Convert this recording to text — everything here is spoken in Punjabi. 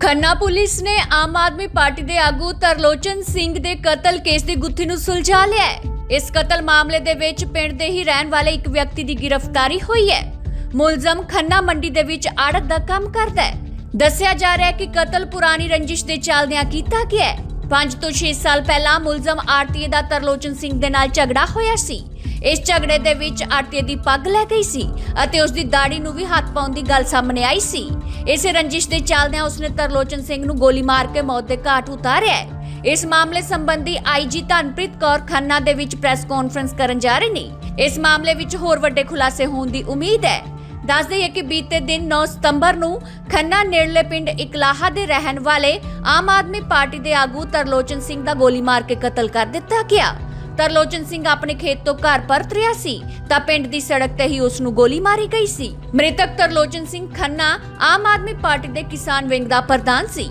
ਖੰਨਾ ਪੁਲਿਸ ਨੇ ਆਮ ਆਦਮੀ ਪਾਰਟੀ ਦੇ ਆਗੂ ਤਰਲੋਚਨ ਸਿੰਘ ਦੇ ਕਤਲ ਕੇਸ ਦੀ ਗੁੱਥੀ ਨੂੰ ਸੁਲਝਾ ਲਿਆ ਹੈ। ਇਸ ਕਤਲ ਮਾਮਲੇ ਦੇ ਵਿੱਚ ਪਿੰਡ ਦੇ ਹੀ ਰਹਿਣ ਵਾਲੇ ਇੱਕ ਵਿਅਕਤੀ ਦੀ ਗ੍ਰਿਫਤਾਰੀ ਹੋਈ ਹੈ। ਮੁਲਜ਼ਮ ਖੰਨਾ ਮੰਡੀ ਦੇ ਵਿੱਚ ਆੜਤ ਦਾ ਕੰਮ ਕਰਦਾ ਹੈ। ਦੱਸਿਆ ਜਾ ਰਿਹਾ ਹੈ ਕਿ ਕਤਲ ਪੁਰਾਣੀ ਰੰਜਿਸ਼ ਦੇ ਚੱਲਦਿਆਂ ਕੀਤਾ ਗਿਆ ਹੈ। 5 ਤੋਂ 6 ਸਾਲ ਪਹਿਲਾਂ ਮੁਲਜ਼ਮ ਆਰਟੀਏ ਦਾ ਤਰਲੋਚਨ ਸਿੰਘ ਦੇ ਨਾਲ ਝਗੜਾ ਹੋਇਆ ਸੀ। ਇਸ ਝਗੜੇ ਦੇ ਵਿੱਚ ਆਰਟੀਏ ਦੀ ਪੱਗ ਲੈ ਗਈ ਸੀ ਅਤੇ ਉਸ ਦੀ ਦਾੜੀ ਨੂੰ ਵੀ ਹੱਥ ਪਾਉਣ ਦੀ ਗੱਲ ਸਾਹਮਣੇ ਆਈ ਸੀ। ਇਸੇ ਰੰਜਿਸ਼ ਦੇ ਚੱਲਦਿਆਂ ਉਸਨੇ ਤਰਲੋਚਨ ਸਿੰਘ ਨੂੰ ਗੋਲੀ ਮਾਰ ਕੇ ਮੌਤ ਦੇ ਘਾਟ ਉਤਾਰਿਆ ਹੈ। ਇਸ ਮਾਮਲੇ ਸੰਬੰਧੀ ਆਈਜੀ ਧਨਪ੍ਰੀਤ ਕੌਰ ਖੰਨਾ ਦੇ ਵਿੱਚ ਪ੍ਰੈਸ ਕਾਨਫਰੰਸ ਕਰਨ ਜਾ ਰਹੇ ਨੇ। ਇਸ ਮਾਮਲੇ ਵਿੱਚ ਹੋਰ ਵੱਡੇ ਖੁਲਾਸੇ ਹੋਣ ਦੀ ਉਮੀਦ ਹੈ। ਦੱਸ ਦਈਏ ਕਿ ਬੀਤੇ ਦਿਨ 9 ਸਤੰਬਰ ਨੂੰ ਖੰਨਾ ਨੇੜਲੇ ਪਿੰਡ ਇਕਲਾਹਾ ਦੇ ਰਹਿਣ ਵਾਲੇ ਆਮ ਆਦਮੀ ਪਾਰਟੀ ਦੇ ਆਗੂ ਤਰਲੋਚਨ ਸਿੰਘ ਦਾ ਗੋਲੀ ਮਾਰ ਕੇ ਕਤਲ ਕਰ ਦਿੱਤਾ ਗਿਆ। ਤਰਲੋਚਨ ਸਿੰਘ ਆਪਣੇ ਖੇਤ ਤੋਂ ਘਰ ਪਰਤ ਰਿਹਾ ਸੀ, ਤਾਂ ਪਿੰਡ ਦੀ ਸੜਕ ਤੇ ਹੀ ਉਸ ਨੂੰ ਗੋਲੀ ਮਾਰੀ ਗਈ ਸੀ। ਮ੍ਰਿਤਕ ਤਰਲੋਚਨ ਸਿੰਘ ਖੰਨਾ ਆਮ ਆਦਮੀ ਪਾਰਟੀ ਦੇ ਕਿਸਾਨ ਵਿੰਗ ਦਾ ਪ੍ਰਧਾਨ ਸੀ।